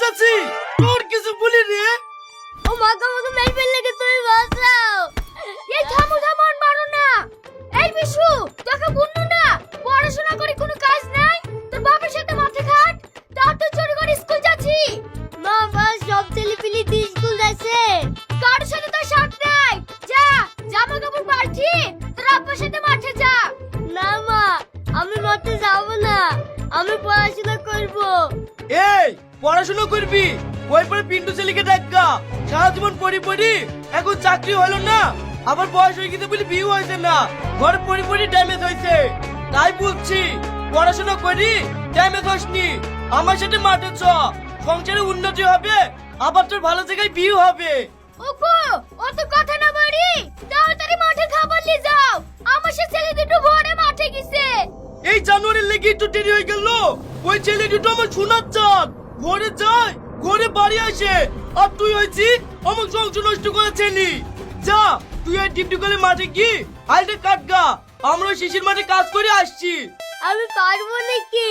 চাচি তোর কিছু বলি রে ও মাগো মাগো মেরে ফেললে কে তুমি বাঁচাও এই থামো থামো, আর মারো না। এই বিশু, তোকে বুনু না। পড়াশোনা করে কোনো কাজ নাই। তোর বাপের সাথে মাঠে খাট তার তো চুরি করে স্কুল যাচ্ছি। মা মা সব ছেলেপিলি দিয়ে স্কুল যাচ্ছে। কার সাথে তো সাথ নাই। যা জামা কাপড় পাল্টি। তোর আব্বার সাথে মাঠে যা। না মা, আমি মাঠে যাব না। আমি পড়াশোনা করব। পড়াশোনা করবি? ওই পরে পিন্টু ছেলেকে ডাক্কা। সারা জীবন পড়ি পড়ি এখন চাকরি হলো না। আবার বয়স হয়ে গেছে বলে বিয়ে হয়েছে না। ঘরে পড়ি পড়ি ড্যামেজ হয়েছে। তাই বলছি পড়াশোনা করি ড্যামেজ হসনি। আমার সাথে মাঠে চ। সংসারে উন্নতি হবে আবার তোর ভালো জায়গায় বিয়ে হবে। ওগো অত কথা না বাড়ি। তাড়াতাড়ি মাঠে খাবার নিয়ে যাও। আমার সাথে ছেলে দুটো ভোরে মাঠে গেছে। এই জানুয়ারির লেগে একটু দেরি হয়ে গেল। ওই ছেলে দুটো আমার শোনার চাঁদ। ঘরে যায় ঘরে বাড়ি আসে। আর তুই হয়েছি আমার সংসার নষ্ট করে ছেলি যা তুই আর ডিপটি করে মাঠে কি? আইটা কাটগা আমরা শিশির মাঠে কাজ করে আসছি। আমি পারব নাকি?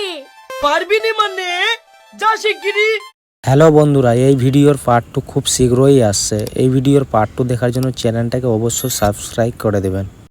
পারবি নি মানে? যা শিগগিরি হ্যালো বন্ধুরা এই ভিডিওর পার্ট টু খুব শীঘ্রই আসছে। এই ভিডিওর পার্ট টু দেখার জন্য চ্যানেলটাকে অবশ্যই সাবস্ক্রাইব করে দেবেন।